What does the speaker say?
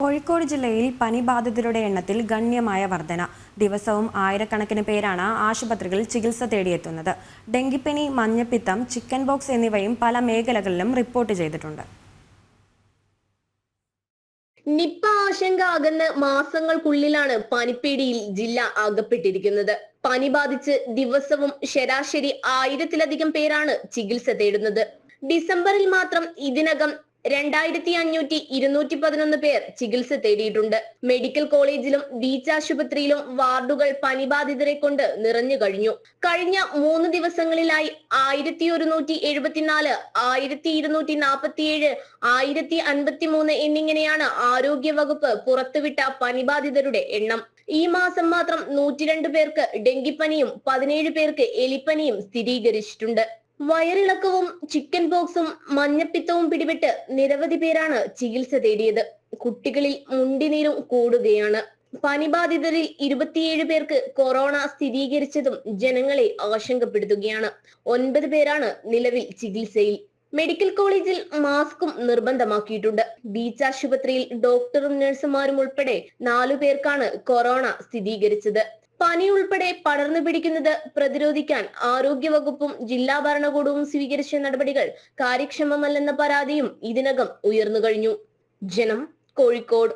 കോഴിക്കോട് ജില്ലയിൽ പനി ബാധിതരുടെ എണ്ണത്തിൽ ഗണ്യമായ വർധന. ദിവസവും ആയിരക്കണക്കിന് പേരാണ് ആശുപത്രികളിൽ ചികിത്സ തേടിയെത്തുന്നത്. ഡെങ്കിപ്പനി മഞ്ഞപ്പിത്തം ചിക്കൻ ബോക്സ് എന്നിവയും പല മേഖലകളിലും റിപ്പോർട്ട് ചെയ്തിട്ടുണ്ട്. നിപ്പ ആശങ്ക അകന്ന് മാസങ്ങൾക്കുള്ളിലാണ് പനിപ്പേടിയിൽ ജില്ല അകപ്പെട്ടിരിക്കുന്നത്. പനി ബാധിച്ച് ദിവസവും ശരാശരി ആയിരത്തിലധികം പേരാണ് ചികിത്സ തേടുന്നത്. ഡിസംബറിൽ മാത്രം ഇതിനകം രണ്ടായിരത്തി അഞ്ഞൂറ്റി ഇരുന്നൂറ്റി പതിനൊന്ന് പേർ ചികിത്സ തേടിയിട്ടുണ്ട്. മെഡിക്കൽ കോളേജിലും ബീച്ച് ആശുപത്രിയിലും വാർഡുകൾ പനിബാധിതരെ കൊണ്ട് നിറഞ്ഞു കഴിഞ്ഞു. കഴിഞ്ഞ മൂന്ന് ദിവസങ്ങളിലായി ആയിരത്തി ഒരുന്നൂറ്റി എഴുപത്തിനാല് ആയിരത്തി ഇരുന്നൂറ്റി നാൽപ്പത്തിയേഴ് ആയിരത്തി അൻപത്തി മൂന്ന് എന്നിങ്ങനെയാണ് ആരോഗ്യവകുപ്പ് പുറത്തുവിട്ട പനിബാധിതരുടെ എണ്ണം. ഈ മാസം മാത്രം നൂറ്റിരണ്ട് പേർക്ക് ഡെങ്കിപ്പനിയും പതിനേഴ് പേർക്ക് എലിപ്പനിയും സ്ഥിരീകരിച്ചിട്ടുണ്ട്. വയറിളക്കവും ചിക്കൻ ബോക്സും മഞ്ഞപ്പിത്തവും പിടിപെട്ട് നിരവധി പേരാണ് ചികിത്സ തേടിയത്. കുട്ടികളിൽ മുണ്ടിനീരും കൂടുകയാണ്. പനിബാധിതരിൽ ഇരുപത്തിയേഴ് പേർക്ക് കൊറോണ സ്ഥിരീകരിച്ചതും ജനങ്ങളെ ആശങ്കപ്പെടുത്തുകയാണ്. ഒൻപത് പേരാണ് നിലവിൽ ചികിത്സയിൽ. മെഡിക്കൽ കോളേജിൽ മാസ്കും നിർബന്ധമാക്കിയിട്ടുണ്ട്. ബീച്ച് ആശുപത്രിയിൽ ഡോക്ടറും നഴ്സുമാരും ഉൾപ്പെടെ നാലു പേർക്കാണ് കൊറോണ സ്ഥിരീകരിച്ചത്. പനി ഉൾപ്പെടെ പടർന്നു പിടിക്കുന്നത് പ്രതിരോധിക്കാൻ ആരോഗ്യവകുപ്പും ജില്ലാ ഭരണകൂടവും സ്വീകരിച്ച നടപടികൾ കാര്യക്ഷമമല്ലെന്ന പരാതിയും ഇതിനകം ഉയർന്നു കഴിഞ്ഞു. ജനം കോഴിക്കോട്.